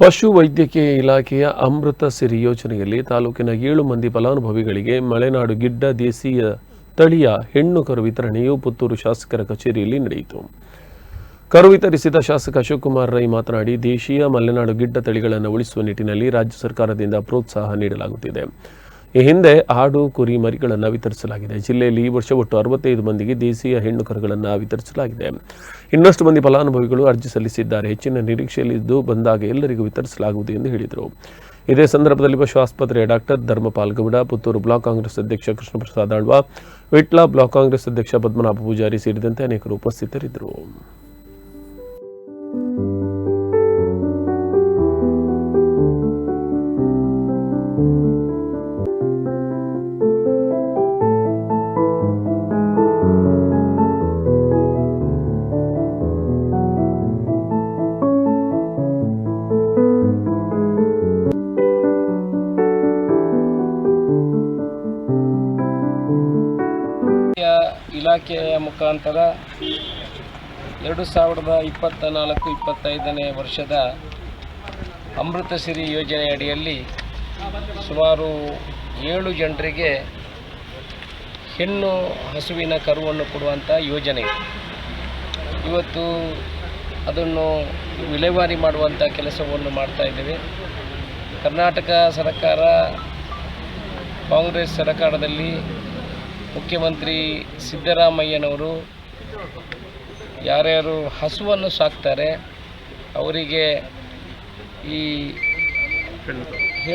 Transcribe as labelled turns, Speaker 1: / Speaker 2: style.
Speaker 1: ಪಶು ವೈದ್ಯಕೀಯ ಇಲಾಖೆಯ ಅಮೃತ ಸಿರಿ ಯೋಜನೆಯಲ್ಲಿ ತಾಲೂಕಿನ ಏಳು ಮಂದಿ ಫಲಾನುಭವಿಗಳಿಗೆ ಮಲೆನಾಡು ಗಿಡ್ಡ ದೇಶೀಯ ತಳಿಯ ಹೆಣ್ಣು ಕರು ವಿತರಣೆಯು ಪುತ್ತೂರು ಶಾಸಕರ ಕಚೇರಿಯಲ್ಲಿ ನಡೆಯಿತು. ಕರು ವಿತರಿಸಿದ ಶಾಸಕ ಶಿವಕುಮಾರ್ ರೈ ಮಾತನಾಡಿ, ದೇಶೀಯ ಮಲೆನಾಡು ಗಿಡ್ಡ ತಳಿಗಳನ್ನು ಉಳಿಸುವ ನಿಟ್ಟಿನಲ್ಲಿ ರಾಜ್ಯ ಸರ್ಕಾರದಿಂದ ಪ್ರೋತ್ಸಾಹ ನೀಡಲಾಗುತ್ತಿದೆ. ಈ ಹಿಂದೆ ಆಡು, ಕುರಿ ಮರಿಗಳನ್ನು ವಿತರಿಸಲಾಗಿದೆ. ಜಿಲ್ಲೆಯಲ್ಲಿ ಈ ವರ್ಷ ಒಟ್ಟು ಅರವತ್ತೈದು ಮಂದಿಗೆ ದೇಸಿಯ ಹೆಣ್ಣು ಕರುಗಳನ್ನು ವಿತರಿಸಲಾಗಿದೆ. ಇನ್ನಷ್ಟು ಮಂದಿ ಫಲಾನುಭವಿಗಳು ಅರ್ಜಿ ಸಲ್ಲಿಸಿದ್ದಾರೆ. ಹೆಚ್ಚಿನ ನಿರೀಕ್ಷೆಯಲ್ಲಿದ್ದು ಬಂದಾಗ ಎಲ್ಲರಿಗೂ ವಿತರಿಸಲಾಗುವುದು ಎಂದು ಹೇಳಿದರು. ಇದೇ ಸಂದರ್ಭದಲ್ಲಿ ಪಶು ಆಸ್ಪತ್ರೆಯ ಡಾಕ್ಟರ್ ಧರ್ಮಪಾಲ್ ಗೌಡ, ಪುತ್ತೂರು ಬ್ಲಾಕ್ ಕಾಂಗ್ರೆಸ್ ಅಧ್ಯಕ್ಷ ಕೃಷ್ಣಪ್ರಸಾದ್ ಆಳ್ವ, ವಿಟ್ಲ ಬ್ಲಾಕ್ ಕಾಂಗ್ರೆಸ್ ಅಧ್ಯಕ್ಷ ಪದ್ಮನಾಭ ಪೂಜಾರಿ ಸೇರಿದಂತೆ ಅನೇಕರು ಉಪಸ್ಥಿತರಿದ್ದರು.
Speaker 2: ಇಲಾಖೆಯ ಮುಖಾಂತರ ಎರಡು ಸಾವಿರದ ಇಪ್ಪತ್ತ ನಾಲ್ಕು ಇಪ್ಪತ್ತೈದನೇ ವರ್ಷದ ಅಮೃತ ಸಿರಿ ಯೋಜನೆ ಅಡಿಯಲ್ಲಿ ಸುಮಾರು ಏಳು ಜನರಿಗೆ ಹೆಣ್ಣು ಹಸುವಿನ ಕರುವನ್ನು ಕೊಡುವಂಥ ಯೋಜನೆ ಇವತ್ತು ಅದನ್ನು ವಿಲೇವಾರಿ ಮಾಡುವಂಥ ಕೆಲಸವನ್ನು ಮಾಡ್ತಾ ಇದ್ದೇವೆ. ಕರ್ನಾಟಕ ಸರ್ಕಾರ ಕಾಂಗ್ರೆಸ್ ಸರ್ಕಾರದಲ್ಲಿ ಮುಖ್ಯಮಂತ್ರಿ ಸಿದ್ದರಾಮಯ್ಯನವರು ಯಾರ್ಯಾರು ಹಸುವನ್ನು ಸಾಕ್ತಾರೆ ಅವರಿಗೆ ಈ